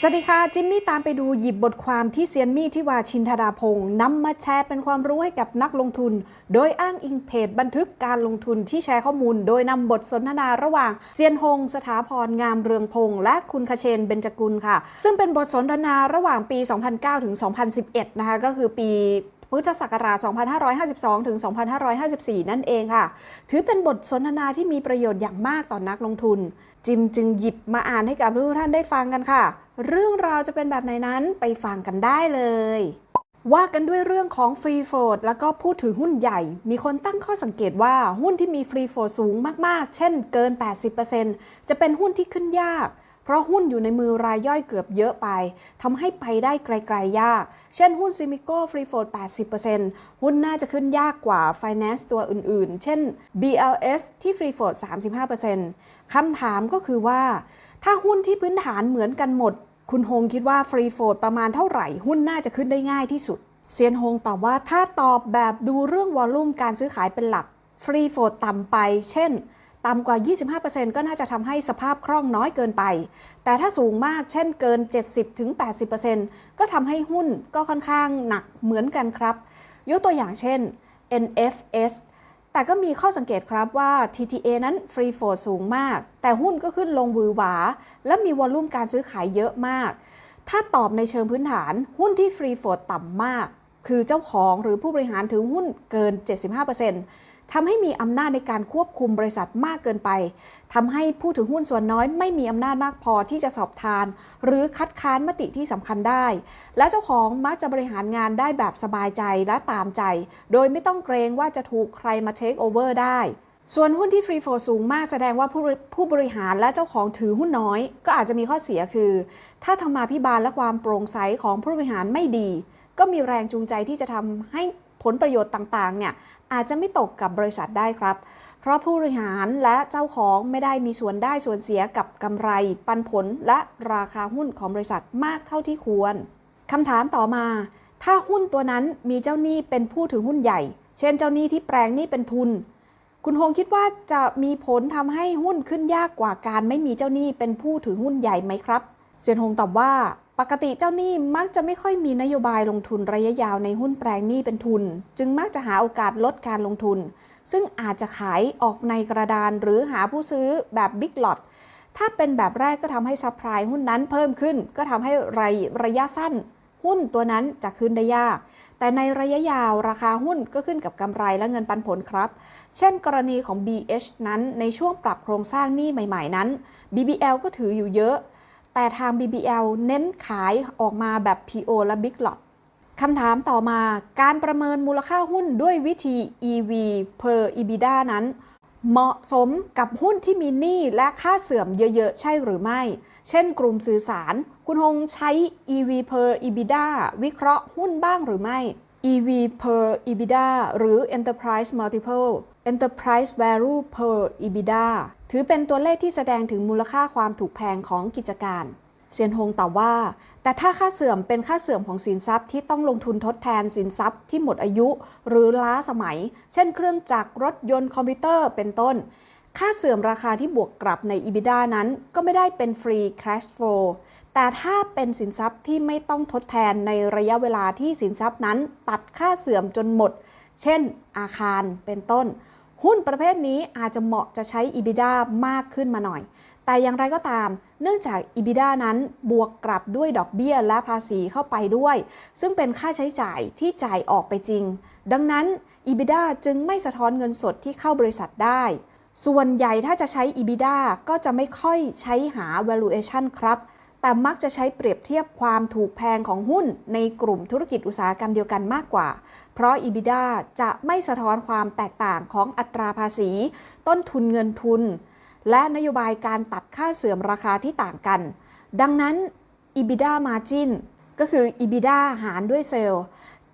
สวัสดีค่ะ จิมมี่ตามไปดูหยิบบทความที่เซียนมี่ที่วาชินธดาพงศ์นำมาแชร์เป็นความรู้ให้กับนักลงทุน โดยอ้างอิงเพจบันทึกการลงทุนที่แชร์ข้อมูล โดยนำบทสนทนาระหว่างเซียนฮงสถาพรงามเรืองพงศ์และคุณคเชนเบญจกุลค่ะ ซึ่งเป็นบทสนทนาระหว่างปี 2009 ถึง 2011 นะคะก็คือปีพุทธศักราช 2552 ถึง 2554 นั่นเองค่ะ ถือเป็นบทสนทนาที่มีประโยชน์อย่างมากต่อนนักลงทุน จิมจึงหยิบมาอ่านให้กับทุกท่านได้ฟังกันค่ะ เรื่องราวจะเป็นแบบไหนนั้นไปฟังกันได้เลย ว่ากันด้วยเรื่องของฟรีโฟลดแล้วก็ผู้ถือหุ้นใหญ่ มีคนตั้งข้อสังเกตว่าหุ้นที่มีฟรีโฟลดสูงมากๆ เช่นเกิน 80%จะเป็นหุ้นที่ขึ้นยาก เพราะหุ้นอยู่ในมือรายย่อยเกือบเยอะไปทำให้ไปได้ไกลๆยาก เช่นหุ้นซิมิโก้ฟรีโฟด80%หุ้นน่าจะขึ้นยากกว่า Finance ตัวอื่นๆ เช่น BLS ที่ฟรีโฟด35%คำถามก็คือว่า ถ้าหุ้นที่พื้นฐานเหมือนกันหมด คุณฮงคิดว่าฟรีโฟดประมาณเท่าไหร่ หุ้นน่าจะขึ้นได้ง่ายที่สุดเซียนฮงตอบว่าถ้าตอบแบบดูเรื่องวอลลุ่มการซื้อขายเป็นหลักฟรีโฟดต่ำไป เช่น ต่ำกว่า 25%ก็น่าจะทำให้สภาพคล่องน้อยเกินไป แต่ถ้าสูงมากเช่นเกิน 70-80%ก็ทำให้หุ้นก็ค่อนข้างหนักเหมือนกันครับ ยกตัวอย่างเช่น NFS แต่ก็มีข้อสังเกตครับว่า TTA นั้นฟรีโฟดสูงมาก แต่หุ้นก็ขึ้นลงวือหวา และมีวอลลุ่มการซื้อขายเยอะมาก ถ้าตอบในเชิงพื้นฐานหุ้นที่ฟรีโฟดต่ำมาก คือเจ้าของหรือผู้บริหารถือหุ้นเกิน 75% ทำให้มีอำนาจในการควบคุมบริษัทมากเกินไปทำให้ผู้ถือหุ้นส่วนน้อยไม่มีอำนาจมากพอที่จะสอบทาน หรือคัดค้านมติที่สำคัญได้ และเจ้าของมักจะบริหารงานได้แบบสบายใจและตามใจ โดยไม่ต้องเกรงว่าจะถูกใครมาเทคโอเวอร์ได้ส่วนหุ้นที่ฟรีโฟสูงมากแสดงว่าผู้ผู้บริหารและเจ้าของถือหุ้นน้อย ก็อาจจะมีข้อเสียคือ ถ้าธรรมาภิบาลและความโปร่งใสของผู้บริหารไม่ดี ก็มีแรงจูงใจที่จะทำให้ผลประโยชน์ต่างๆเนี่ย อาจจะไม่ตกกับบริษัทได้ครับ เพราะผู้บริหารและเจ้าของไม่ได้มีส่วนได้ส่วนเสียกับกำไร ปันผลและราคาหุ้นของบริษัทมากเท่าที่ควรคำถามต่อมา ถ้าหุ้นตัวนั้นมีเจ้าหนี้เป็นผู้ถือหุ้นใหญ่ เช่นเจ้าหนี้ที่แปลงหนี้เป็นทุน คุณฮงคิดว่าจะมีผลทำให้หุ้นขึ้นยากกว่าการไม่มีเจ้าหนี้เป็นผู้ถือหุ้นใหญ่ไหมครับเซียนฮงตอบว่า ปกติเจ้าหนี้มักจะไม่ค่อยมีนโยบายลงทุนระยะยาวในหุ้นแปลงหนี้เป็นทุน จึงมักจะหาโอกาสลดการลงทุน ซึ่งอาจจะขายออกในกระดานหรือหาผู้ซื้อแบบบิ๊กหลอตถ้าเป็นแบบแรกก็ทำให้ซัพพลายหุ้นนั้นเพิ่มขึ้น ก็ทำให้ระยระยะสั้น หุ้นตัวนั้นจะขึ้นได้ยาก แต่ในระยะยาวราคาหุ้นก็ขึ้นกับกำไรและเงินปันผลครับ เช่นกรณีของ BH นั้นในช่วงปรับโครงสร้างหนี้ใหม่ ๆ นั้น BBL ก็ถืออยู่เยอะ แต่ทาง BBL เน้นขายออกมาแบบ PO และ Big Lot คำถามต่อมาการประเมินมูลค่าหุ้นด้วยวิธี EV per EBITDA นั้น เหมาะสมกับหุ้นที่มีหนี้และค่าเสื่อมเยอะ ๆ ใช่หรือไม่ เช่นกลุ่มสื่อสาร คุณฮงใช้ EV per EBITDA วิเคราะห์หุ้นบ้างหรือไม่ EV per EBITDA หรือ Enterprise Multiple Enterprise Value per EBITDA ถือเป็นตัวเลขที่แสดงถึงมูลค่าความถูกแพงของกิจการเซียนฮงตอบว่า แต่ถ้าค่าเสื่อมเป็นค่าเสื่อมของสินทรัพย์ที่ต้องลงทุนทดแทนสินทรัพย์ที่หมดอายุ หรือล้าสมัย เช่นเครื่องจักรรถยนต์คอมพิวเตอร์เป็นต้น ค่าเสื่อมราคาที่บวกกลับใน EBITDA นั้นก็ไม่ได้เป็นฟรี cash flow แต่ถ้าเป็นสินทรัพย์ที่ไม่ต้องทดแทนในระยะเวลาที่สินทรัพย์นั้น ตัดค่าเสื่อมจนหมด เช่น อาคารเป็นต้น หุ้นประเภทนี้อาจจะเหมาะจะใช้ EBITDA มากขึ้นมาหน่อย แต่อย่างไรก็ตาม เนื่องจาก EBITDA นั้นบวกกลับด้วยดอกเบี้ยและภาษีเข้าไปด้วย ซึ่งเป็นค่าใช้จ่ายที่จ่ายออกไปจริง ดังนั้น EBITDA จึงไม่สะท้อนเงินสดที่เข้าบริษัทได้ ส่วนใหญ่ถ้าจะใช้ EBITDA ก็จะไม่ค่อยใช้หา valuation ครับ แต่มักจะใช้เปรียบเทียบความถูกแพงของหุ้นในกลุ่มธุรกิจอุตสาหกรรมเดียวกันมากกว่า เพราะ EBITDA จะไม่สะท้อนความแตกต่างของอัตราภาษี ต้นทุนเงินทุน และนโยบายการตัดค่าเสื่อมราคาที่ต่างกัน ดังนั้น EBITDA margin ก็คือ EBITDA หารด้วยเซลล์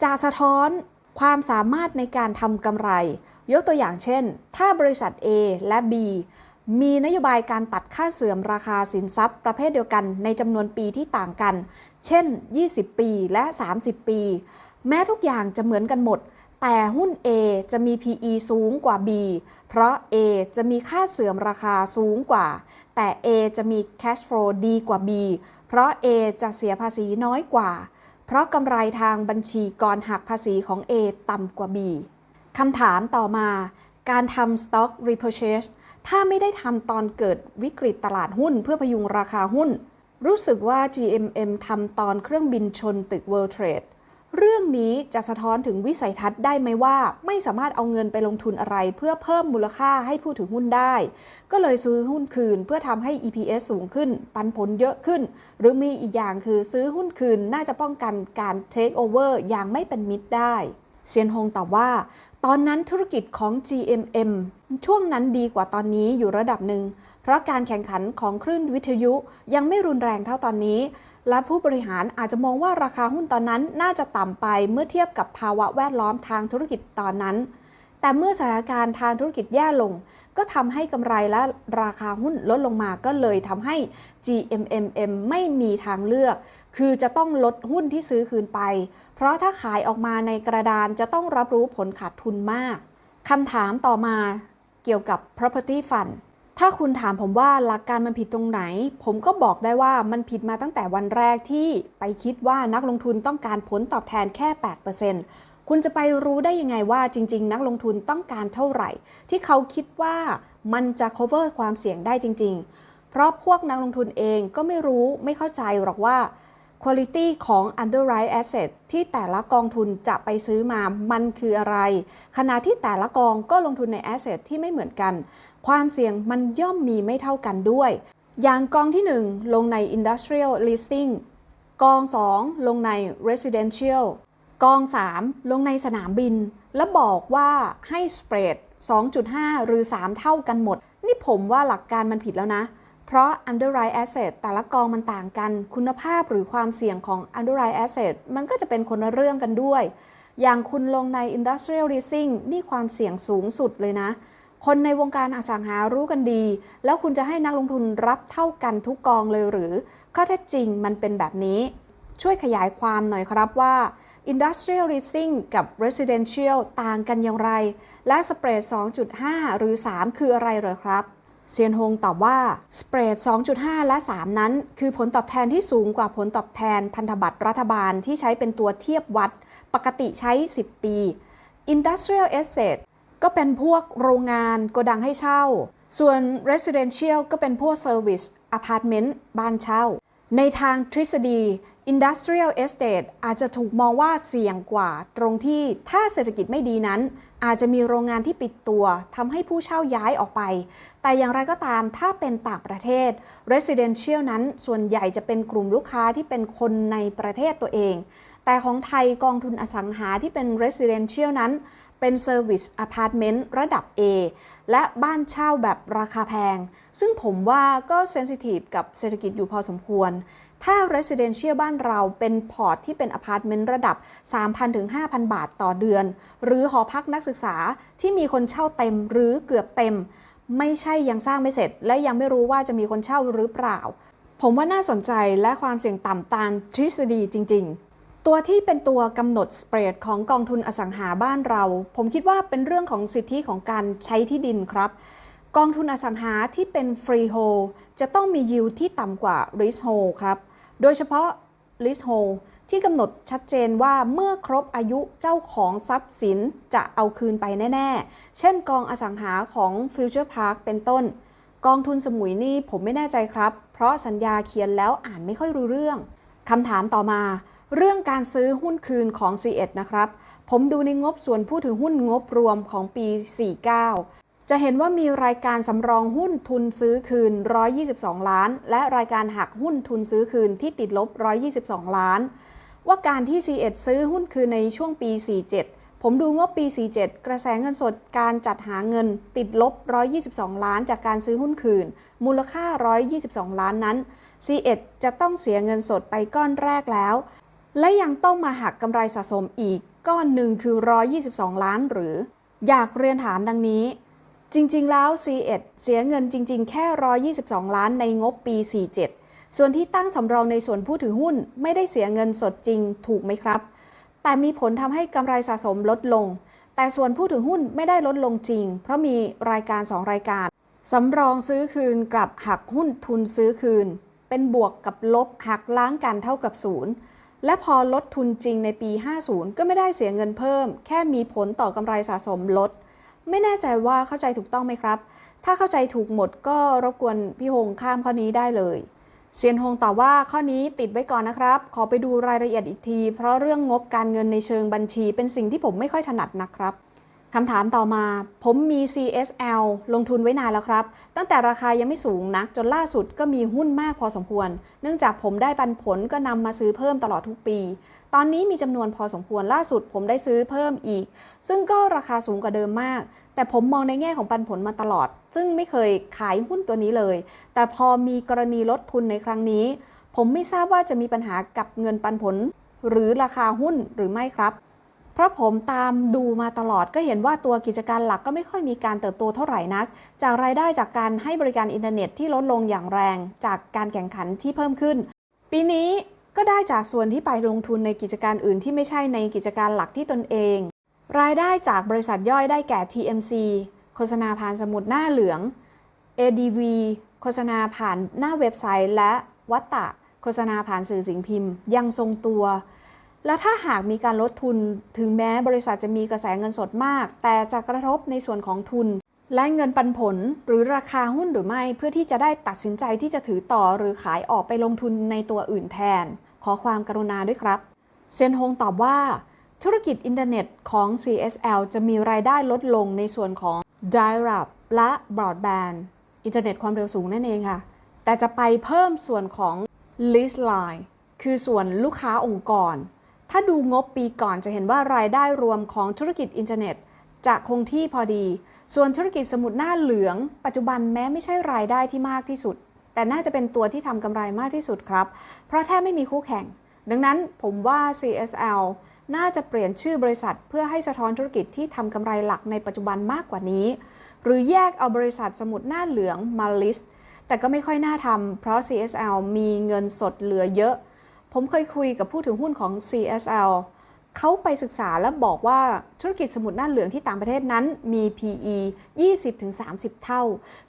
จะสะท้อนความสามารถในการทำกำไร ยกตัวอย่างเช่น ถ้าบริษัท A และ B มีนโยบายการตัดค่าเสื่อมราคาสินทรัพย์ ประเภทเดียวกันในจำนวนปีที่ต่างกัน เช่น 20 ปีและ 30 ปี แม้ทุกอย่างจะเหมือนกันหมด แต่หุ้น A จะมี PE สูงกว่า B เพราะ A จะมีค่าเสื่อมราคาสูงกว่า แต่ A จะมี cash flow ดีกว่า B เพเพราะ A จะเสียภาษีน้อยกว่า เพราะกำไรทางบัญชีก่อนหักภาษีของ A ต่ำกว่า B คำถามต่อมา การทำ stock repurchase ถ้าไม่ได้ทำตอนเกิดวิกฤตตลาดหุ้น เพื่อพยุงราคาหุ้น รู้สึกว่า GMM ทำตอนเครื่องบินชนตึก World Trade เรื่องนี้จะสะท้อนถึงวิสัยทัศน์ได้ไหมว่า ไม่สามารถเอาเงินไปลงทุนอะไร เพื่อเพิ่มมูลค่าให้ผู้ถือหุ้นได้ ก็เลยซื้อหุ้นคืนเพื่อทำให้ EPS สูงขึ้น ปันผลเยอะขึ้น หรือมีอีกอย่างคือซื้อหุ้นคืนน่าจะป้องกันการ take over อย่างไม่เป็นมิตรได้เซียนฮงตอบว่า ตอนนั้นธุรกิจของ GMM ช่วงนั้นดีกว่าตอนนี้อยู่ระดับหนึ่ง เพราะการแข่งขันของคลื่นวิทยุยังไม่รุนแรงเท่าตอนนี้ และผู้บริหารอาจจะมองว่าราคาหุ้นตอนนั้นน่าจะต่ำไปเมื่อเทียบกับภาวะแวดล้อมทางธุรกิจตอนนั้น แต่เมื่อสถานการณ์ทางธุรกิจแย่ลง ก็ทำให้กำไรและราคาหุ้นลดลงมาก็เลยทำให้ GMMM ไม่มีทางเลือก คือจะต้องลดหุ้นที่ซื้อคืนไป เพราะถ้าขายออกมาในกระดานจะต้องรับรู้ผลขาดทุนมากคำถามต่อมา เกี่ยวกับ property fund ถ้าคุณถามผมว่าหลักการมันผิดตรงไหน ผมก็บอกได้ว่ามันผิดมาตั้งแต่วันแรกที่ไปคิดว่านักลงทุนต้องการผลตอบแทนแค่ 8%คุณจะไปรู้ได้ยังไงว่าจริง ๆ นักลงทุนต้องการเท่าไหร่ ที่เขาคิดว่ามันจะ cover ความเสี่ยงได้จริง ๆ เพราะพวกนักลงทุนเองก็ไม่รู้ไม่เข้าใจหรอกว่า Quality ของ underwrite asset ที่แต่ละกองทุนจะไปซื้อมามันคืออะไร ขณะที่แต่ละกองก็ลงทุนใน asset ที่ไม่เหมือนกัน ความเสี่ยงมันย่อมมีไม่เท่ากันด้วย อย่างกองที่ 1 ลงใน industrial leasing กอง 2 ลงใน residential กอง 3 ลงในสนามบิน แล้วบอกว่าให้ spread 2.5 หรือ 3 เท่ากันหมด นี่ผมว่าหลักการมันผิดแล้วนะ เพราะ underwrite asset แต่ละกองมันต่างกัน คุณภาพหรือความเสี่ยงของ underwrite asset มันก็จะเป็นคนละเรื่องกันด้วย อย่างคุณลงใน industrial leasing นี่ความเสี่ยงสูงสุดเลยนะ คนในวงการอสังหารู้กันดี แล้วคุณจะให้นักลงทุนรับเท่ากันทุกกองเลยหรือ ข้อเท็จจริงมันเป็นแบบนี้ ช่วยขยายความหน่อยครับว่า Industrial Leasing กับ Residential ต่างกันอย่างไร และ Spread 2.5 หรือ 3 คืออะไรเหรอครับ เซียนฮงตอบว่า Spread 2.5 และ 3 นั้น คือผลตอบแทนที่สูงกว่าผลตอบแทนพันธบัตรรัฐบาลที่ใช้เป็นตัวเทียบวัด ปกติใช้ 10 ปี Industrial Estate ก็เป็นพวกโรงงานโกดังให้เช่า ส่วน Residential ก็เป็นพวก Service Apartment บ้านเช่า ในทางทฤษฎี Industrial Estate อาจจะถูกมองว่าเสี่ยงกว่า ตรงที่ถ้าเศรษฐกิจไม่ดีนั้น อาจจะมีโรงงานที่ปิดตัวทำให้ผู้เช่าย้ายออกไป แต่อย่างไรก็ตามถ้าเป็นต่างประเทศ Residential นั้นส่วนใหญ่จะเป็นกลุ่มลูกค้าที่เป็นคนในประเทศตัวเอง แต่ของไทยกองทุนอสังหาที่เป็น Residential นั้นเป็น Service Apartment ระดับ A และบ้านเช่าแบบราคาแพง ซึ่งผมว่าก็เซนซิทีฟกับเศรษฐกิจอยู่พอสมควร ถ้า Residential บ้านเราเป็นพอร์ตที่เป็นอพาร์ตเมนต์ระดับ 3,000 ถึง 5,000 บาทต่อเดือน หรือหอพักนักศึกษาที่มีคนเช่าเต็มหรือเกือบเต็ม ไม่ใช่ยังสร้างไม่เสร็จ และยังไม่รู้ว่าจะมีคนเช่าหรือเปล่า ผมว่าน่าสนใจและความเสี่ยงต่ำตามทฤษฎีจริง ๆตัวที่เป็นตัวกำหนดสเปรดของกองทุนอสังหาบ้านเรา ผมคิดว่าเป็นเรื่องของสิทธิของการใช้ที่ดินครับ กองทุนอสังหาที่เป็นฟรีโฮจะต้องมียิวที่ต่ำกว่าริสโฮครับ โดยเฉพาะ leasehold ที่กำหนดชัดเจนว่าเมื่อครบอายุเจ้าของทรัพย์สินจะเอาคืนไปแน่ ๆ เช่นกองอสังหาของ Future Park เป็นต้น กองทุนสมุยนี่ผมไม่แน่ใจครับ เพราะสัญญาเขียนแล้วอ่านไม่ค่อยรู้เรื่องคำถามต่อมา เรื่องการซื้อหุ้นคืนของ C1 นะครับ ผมดูในงบส่วนผู้ถือหุ้นงบรวมของปี 49 จะเห็นว่ามีรายการสำรองหุ้นทุนซื้อคืน 122 ล้าน และรายการหักหุ้นทุนซื้อคืนที่ติดลบ 122 ล้าน ว่าการที่ C1 ซื้อหุ้นคืนในช่วงปี 47 ผมดูงบปี 47 กระแสเงินสดการจัดหาเงิน ติดลบ 122 ล้าน จากการซื้อหุ้นคืน มูลค่า 122 ล้านนั้น C1 จะต้องเสียเงินสดไปก้อนแรกแล้ว และยังต้องมาหักกำไรสะสมอีก ก้อนหนึ่งคือ 122 ล้านหรือ อยากเรียนถามดังนี้ จริง ๆ แล้ว C1 เสียเงินจริง ๆ แค่ 122 ล้านในงบปี 47 ส่วนที่ตั้งสำรองในส่วนผู้ถือหุ้นไม่ได้เสียเงินสดจริงถูกไหมครับ แต่มีผลทำให้กำไรสะสมลดลง แต่ส่วนผู้ถือหุ้นไม่ได้ลดลงจริง เพราะมีรายการ 2 รายการสำรองซื้อคืนกับหักหุ้นทุนซื้อคืน เป็นบวกกับลบหักล้างกันเท่ากับศูนย์และพอลดทุนจริงในปี 50 ก็ไม่ได้เสียเงินเพิ่ม แค่มีผลต่อกำไรสะสมลด ไม่แน่ใจว่าเข้าใจถูกต้องไหมครับ ถ้าเข้าใจถูกหมดก็รบกวนพี่หงข้ามข้อนี้ได้เลยเซียนฮงตอบว่าข้อนี้ติดไว้ก่อนนะครับ ขอไปดูรายละเอียดอีกที เพราะเรื่องงบการเงินในเชิงบัญชี เป็นสิ่งที่ผมไม่ค่อยถนัดนะครับคำถามต่อมา ผมมี CSL ลงทุนไว้นานแล้วครับ ตั้งแต่ราคายังไม่สูงนัก จนล่าสุดก็มีหุ้นมากพอสมควร เนื่องจากผมได้ปันผลก็นำมาซื้อเพิ่มตลอดทุกปี ตอนนี้มีจำนวนพอสมควรล่าสุดผมได้ซื้อเพิ่มอีก ซึ่งก็ราคาสูงกว่าเดิมมาก แต่ผมมองในแง่ของปันผลมาตลอด ซึ่งไม่เคยขายหุ้นตัวนี้เลย แต่พอมีกรณีลดทุนในครั้งนี้ ผมไม่ทราบว่าจะมีปัญหากับเงินปันผล หรือราคาหุ้นหรือไม่ครับ เพราะผมตามดูมาตลอดก็เห็นว่าตัวกิจการหลักก็ไม่ค่อยมีการเติบโตเท่าไหร่นัก จากรายได้จากการให้บริการอินเทอร์เน็ตที่ลดลงอย่างแรง จากการแข่งขันที่เพิ่มขึ้น ปีนี้ก็ได้จากส่วนที่ไปลงทุนในกิจการอื่นที่ไม่ใช่ในกิจการหลักที่ตนเอง รายได้จากบริษัทย่อยได้แก่ TMC โฆษณาผ่านสมุดหน้าเหลือง ADV โฆษณาผ่านหน้าเว็บไซต์ และวัตตะ โฆษณาผ่านสื่อสิ่งพิมพ์ ยังทรงตัว แล้วถ้าหากมีการลดทุนถึงแม้บริษัทจะมีกระแสเงินสดมาก แต่จะกระทบในส่วนของทุน และเงินปันผลหรือราคาหุ้นหรือไม่เพื่อที่จะได้ตัดสินใจที่จะถือต่อหรือขายออกไปลงทุนในตัวอื่นแทน ขอความกรุณาด้วยครับ เซยนฮงตอบว่า ธุรกิจอินเทอร์เน็ตของ CSL จะมีรายได้ลดลงในส่วนของ Dial-up และ Broadband อินเทอร์เน็ตความเร็วสูงนั่นเองค่ะ แต่จะไปเพิ่มส่วนของ Lease Line คือส่วนลูกค้าองค์กร ถ้าดูงบปีก่อนจะเห็นว่ารายได้รวมของธุรกิจอินเทอร์เน็ตจะคงที่พอดี ส่วนธุรกิจสมุดหน้าเหลือง ปัจจุบันแม้ไม่ใช่รายได้ที่มากที่สุด แต่น่าจะเป็นตัวที่ทำกำไรมากที่สุดครับ เพราะแทบไม่มีคู่แข่ง ดังนั้นผมว่า CSL น่าจะเปลี่ยนชื่อบริษัท เพื่อให้สะท้อนธุรกิจที่ทำกำไรหลักในปัจจุบันมากกว่านี้ หรือแยกเอาบริษัทสมุดหน้าเหลืองมาลิสต์แต่ก็ไม่ค่อยน่าทำเพราะ CSL มีเงินสดเหลือเยอะ ผมเคยคุยกับผู้ถือหุ้นของ CSL เขาไปศึกษาและบอกว่าธุรกิจสมุดหน้าเหลืองที่ต่างประเทศนั้นมี PE 20-30 เท่า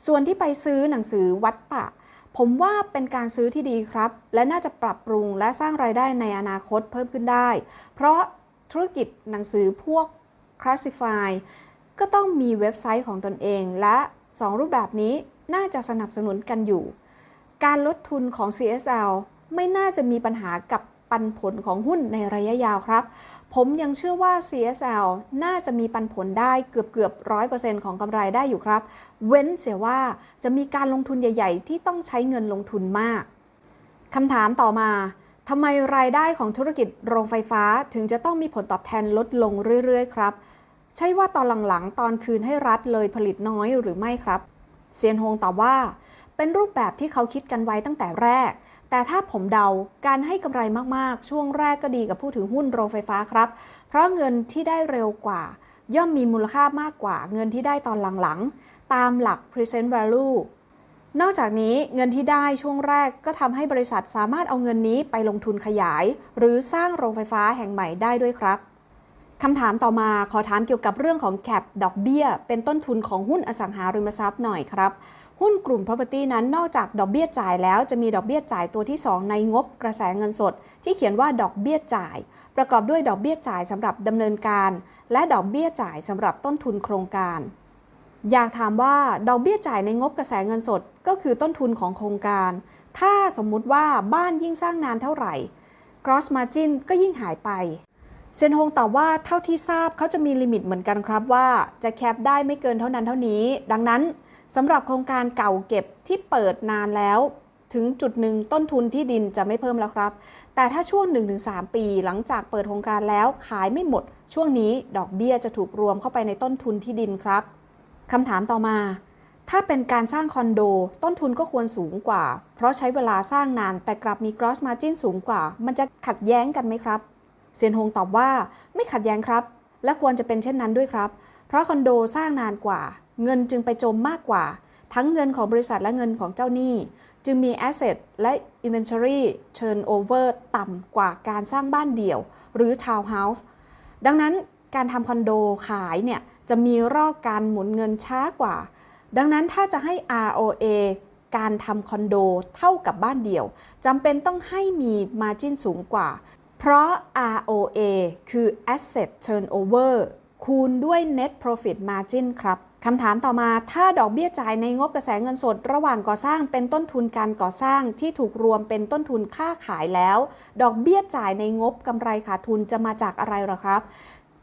ส่วนที่ไปซื้อหนังสือวัตตะ ผมว่าเป็นการซื้อที่ดีครับ และน่าจะปรับปรุงและสร้างรายได้ในอนาคตเพิ่มขึ้นได้ เพราะธุรกิจหนังสือพวก Classify ก็ต้องมีเว็บไซต์ของตนเอง และ 2 รูปแบบนี้น่าจะสนับสนุนกันอยู่ การลดทุนของ CSL ไม่น่าจะมีปัญหากับปันผลของหุ้นในระยะยาวครับ ผมยังเชื่อว่า CSL น่าจะมีปันผลได้เกือบเกือบร้อยเปอร์เซ็นต์ของกำไรได้อยู่ครับ เว้นเสียว่าจะมีการลงทุนใหญ่ ๆ ที่ต้องใช้เงินลงทุนมากคำถามต่อมาทำไมรายได้ของธุรกิจโรงไฟฟ้าถึงจะต้องมีผลตอบแทนลดลงเรื่อย ๆ ครับ ใช่ว่าตอนหลัง ๆ ตอนคืนให้รัฐเลยผลิตน้อยหรือไม่ครับ เซียนฮงตอบว่า เป็นรูปแบบที่เขาคิดกันไว้ตั้งแต่แรก แต่ถ้าผมเดาการให้กำไรมากๆ ช่วงแรกก็ดีกับผู้ถือหุ้นโรงไฟฟ้าครับ เพราะเงินที่ได้เร็วกว่า ย่อมมีมูลค่ามากกว่าเงินที่ได้ตอนหลังๆ ตามหลัก present value นอกจากนี้เงินที่ได้ช่วงแรกก็ทำให้บริษัทสามารถเอาเงินนี้ไปลงทุนขยาย หรือสร้างโรงไฟฟ้าแห่งใหม่ได้ด้วยครับคำถามต่อมาขอถามเกี่ยวกับเรื่องของ cap ดอกเบี้ย เป็นต้นทุนของหุ้นอสังหาริมทรัพย์หน่อยครับ หุ้นกลุ่ม property นั้นนอกจากดอกเบี้ยจ่ายแล้วจะมีดอกเบี้ยจ่ายตัวที่ 2 ในงบกระแสเงินสด ที่เขียนว่าดอกเบี้ยจ่าย ประกอบด้วยดอกเบี้ยจ่ายสำหรับดำเนินการ และดอกเบี้ยจ่ายสำหรับต้นทุนโครงการ อยากถามว่าดอกเบี้ยจ่ายในงบกระแสเงินสด ก็คือต้นทุนของโครงการ ถ้าสมมุติว่าบ้านยิ่งสร้างนานเท่าไหร่ cross margin ก็ยิ่งหายไปเซนฮงตอบว่าเท่าที่ทราบเขาจะมีลิมิตเหมือนกันครับว่า จะแคปได้ไม่เกินเท่านั้นเท่านี้ ดังนั้น สำหรับโครงการเก่าเก็บที่เปิดนานแล้ว ถึงจุดหนึ่งต้นทุนที่ดินจะไม่เพิ่มแล้วครับ แต่ถ้าช่วง 1-3 ปีหลังจากเปิดโครงการแล้วขายไม่หมด ช่วงนี้ดอกเบี้ยจะถูกรวมเข้าไปในต้นทุนที่ดินครับคำถามต่อมา ถ้าเป็นการสร้างคอนโด ต้นทุนก็ควรสูงกว่า เพราะใช้เวลาสร้างนานแต่กลับมี gross margin สูงกว่า มันจะขัดแย้งกันไหมครับเซียนฮงตอบว่าไม่ขัดแย้งครับ และควรจะเป็นเช่นนั้นด้วยครับ เพราะคอนโดสร้างนานกว่า เงินจึงไปจมมากกว่า ทั้งเงินของบริษัทและเงินของเจ้าหนี้ จึงมี asset และ inventory turnover ต่ำกว่าการสร้างบ้านเดี่ยว หรือ townhouse ดังนั้นการทำคอนโดขายเนี่ยจะมีรอบการหมุนเงินช้ากว่า ดังนั้นถ้าจะให้ ROA การทำคอนโดเท่ากับบ้านเดี่ยวจำเป็นต้องให้มี margin สูงกว่า เพราะ ROA คือ asset turnover คูณด้วย net profit margin ครับ คำถามต่อมาถ้าดอกเบี้ยจ่ายในงบกระแสเงินสด ระหว่างก่อสร้างเป็นต้นทุนการก่อสร้างที่ถูกรวมเป็นต้นทุนค่าขายแล้ว ดอกเบี้ยจ่ายในงบกำไรขาดทุนจะมาจากอะไรหรอครับ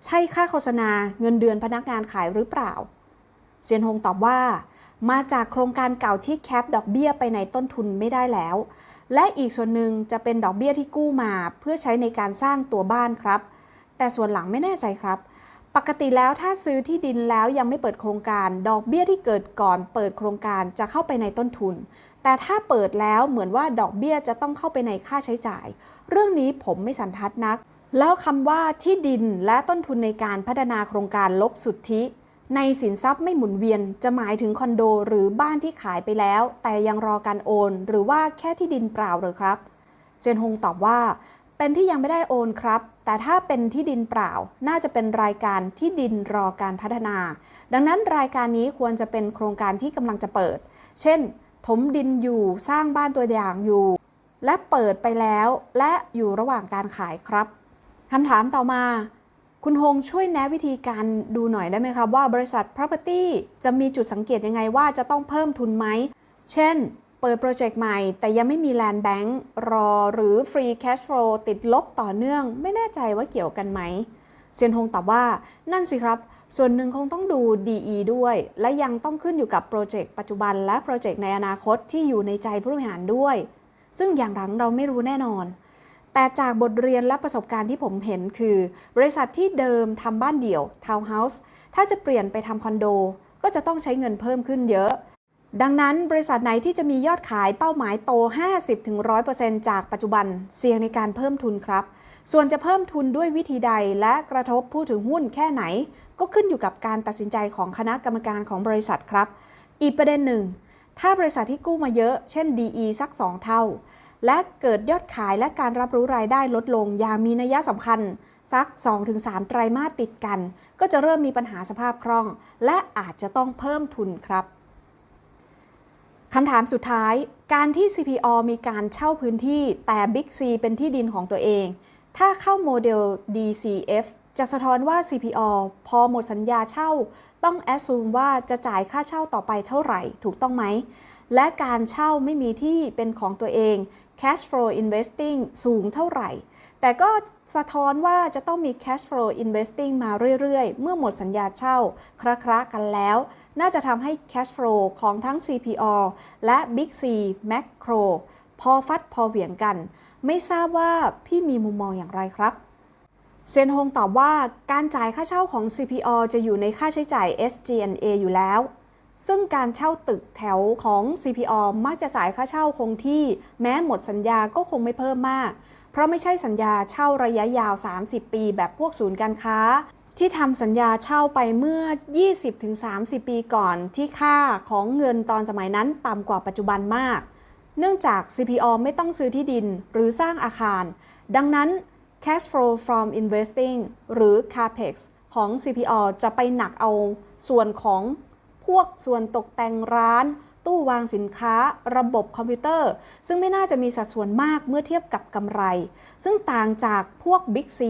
ใช่ค่าโฆษณาเงินเดือนพนักงานขายหรือเปล่าเซียนฮงตอบว่า มาจากโครงการเก่าที่แคปดอกเบี้ยไปในต้นทุนไม่ได้แล้ว และอีกส่วนหนึ่งจะเป็นดอกเบี้ยที่กู้มา เพื่อใช้ในการสร้างตัวบ้านครับ แต่ส่วนหลังไม่แน่ใจครับ ปกติแล้วถ้าซื้อที่ดินแล้วยังไม่เปิดโครงการ ดอกเบี้ยที่เกิดก่อนเปิดโครงการจะเข้าไปในต้นทุน แต่ถ้าเปิดแล้วเหมือนว่าดอกเบี้ยจะต้องเข้าไปในค่าใช้จ่าย เรื่องนี้ผมไม่สันทัดนัก แล้วคำว่าที่ดินและต้นทุนในการพัฒนาโครงการลบสุทธิในสินทรัพย์ไม่หมุนเวียนจะหมายถึงคอนโดหรือบ้านที่ขายไปแล้ว แต่ยังรอการโอน หรือว่าแค่ที่ดินเปล่าหรือครับ เซียนฮงตอบว่า เป็นที่ยังไม่ได้โอนครับ แต่ถ้าเป็นที่ดินเปล่า น่าจะเป็นรายการที่ดินรอการพัฒนา ดังนั้นรายการนี้ควรจะเป็นโครงการที่กำลังจะเปิด เช่น ถมดินอยู่สร้างบ้านตัวอย่างอยู่ และเปิดไปแล้ว และอยู่ระหว่างการขายครับคำถามต่อมาคุณฮงช่วยแนะวิธีการดูหน่อยได้ไหมครับว่าบริษัท property จะมีจุดสังเกตยังไงว่าจะต้องเพิ่มทุนไหม เช่น เปิดโปรเจกต์ใหม่ แต่ยังไม่มี land bank รอหรือ free cash flow ติดลบต่อเนื่อง ไม่แน่ใจว่าเกี่ยวกันไหมเซียนฮงตอบว่านั่นสิครับ ส่วนหนึ่งคงต้องดู DE ด้วย และยังต้องขึ้นอยู่กับโปรเจกต์ปัจจุบันและโปรเจกต์ในอนาคตที่อยู่ในใจผู้บริหารด้วย ซึ่งอย่างหลังเราไม่รู้แน่นอน แต่จากบทเรียนและประสบการณ์ที่ผมเห็นคือ บริษัทที่เดิมทำบ้านเดี่ยวทาวน์เฮาส์ถ้าจะเปลี่ยนไปทำคอนโด ก็จะต้องใช้เงินเพิ่มขึ้นเยอะ ดังนั้นบริษัทไหนที่จะมียอดขายเป้าหมายโต 50-100%จากปัจจุบันเสี่ยงในการเพิ่มทุนครับ ส่วนจะเพิ่มทุนด้วยวิธีใดและกระทบผู้ถือหุ้นแค่ไหน ก็ขึ้นอยู่กับการตัดสินใจของคณะกรรมการของบริษัทครับ อีกประเด็นหนึ่ง ถ้าบริษัทที่กู้มาเยอะ เช่น DE สัก 2 เท่า และเกิดยอดขายและการรับรู้รายได้ลดลงอย่างมีนัยสำคัญสัก 2-3 ไตรมาสติดกัน ก็จะเริ่มมีปัญหาสภาพคล่อง และอาจจะต้องเพิ่มทุนครับ คำถามสุดท้าย การที่ CPO มีการเช่าพื้นที่แต่ Big C เป็นที่ดินของตัวเอง ถ้าเข้าโมเดล DCF จะสะท้อนว่า CPO พอหมดสัญญาเช่า ต้องแอดซูมว่าจะจ่ายค่าเช่าต่อไปเท่าไหร่ ถูกต้องไหม และการเช่าไม่มีที่เป็นของตัวเอง cash flow investing สูงเท่าไหร่ แต่ก็สะท้อนว่าจะต้องมี cash flow investing มาเรื่อย ๆ เมื่อหมดสัญญาเช่าคระๆกันแล้ว น่าจะทำให้ cash flow ของทั้ง CPO และ Big C Macro พอฟัดพอเหวี่ยงกัน ไม่ทราบว่าพี่มีมุมมองอย่างไรครับเซนฮงตอบว่าการจ่ายค่าเช่าของ CPO จะอยู่ในค่าใช้จ่าย SG&A อยู่แล้ว ซึ่งการเช่าตึกแถวของ CPO มักจะจ่ายค่าเช่าคงที่ แม้หมดสัญญาก็คงไม่เพิ่มมาก เพราะไม่ใช่สัญญาเช่าระยะยาว 30 ปีแบบพวกศูนย์การค้า ที่ทำสัญญาเช่าไปเมื่อ 20-30 ปีก่อนที่ค่าของเงินตอนสมัยนั้นต่ำกว่าปัจจุบันมาก เนื่องจาก CPO ไม่ต้องซื้อที่ดินหรือสร้างอาคาร ดังนั้น cash flow from investing หรือ capex ของ CPO จะไปหนักเอาส่วนของพวกส่วนตกแต่งร้าน ตู้วางสินค้า ระบบคอมพิวเตอร์ ซึ่งไม่น่าจะมีสัดส่วนมากเมื่อเทียบกับกำไร ซึ่งต่างจากพวก Big C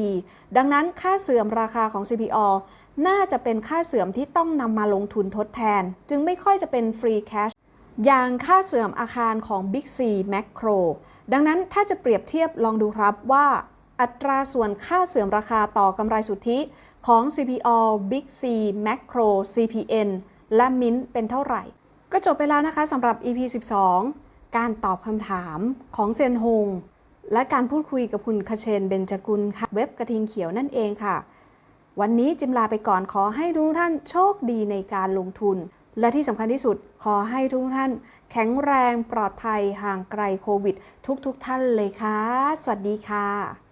ดังนั้นค่าเสื่อมราคาของ CPO น่าจะเป็นค่าเสื่อมที่ต้องนำมาลงทุนทดแทน จึงไม่ค่อยจะเป็น free cash อย่างค่าเสื่อมอาคารของ Big C Macro ดังนั้นถ้าจะเปรียบเทียบลองดูครับว่า อัตราส่วนค่าเสื่อมราคาต่อกำไรสุทธิของ CPO Big C Macro CPN และ Mint เป็นเท่าไหร่ ก็จบไปแล้วนะคะสำหรับ EP 12 การตอบคำถามของเซียนฮง และการพูดคุยกับคุณคเชนเบญจกุลค่ะ เว็บกระทิงเขียวนั่นเองค่ะ วันนี้จิมลาไปก่อนขอให้ทุกท่านโชคดีในการลงทุน และที่สำคัญที่สุดขอให้ทุกท่าน แข็งแรงปลอดภัยห่างไกลโควิด ทุกๆทท่านเลยค่ะ สวัสดีค่ะ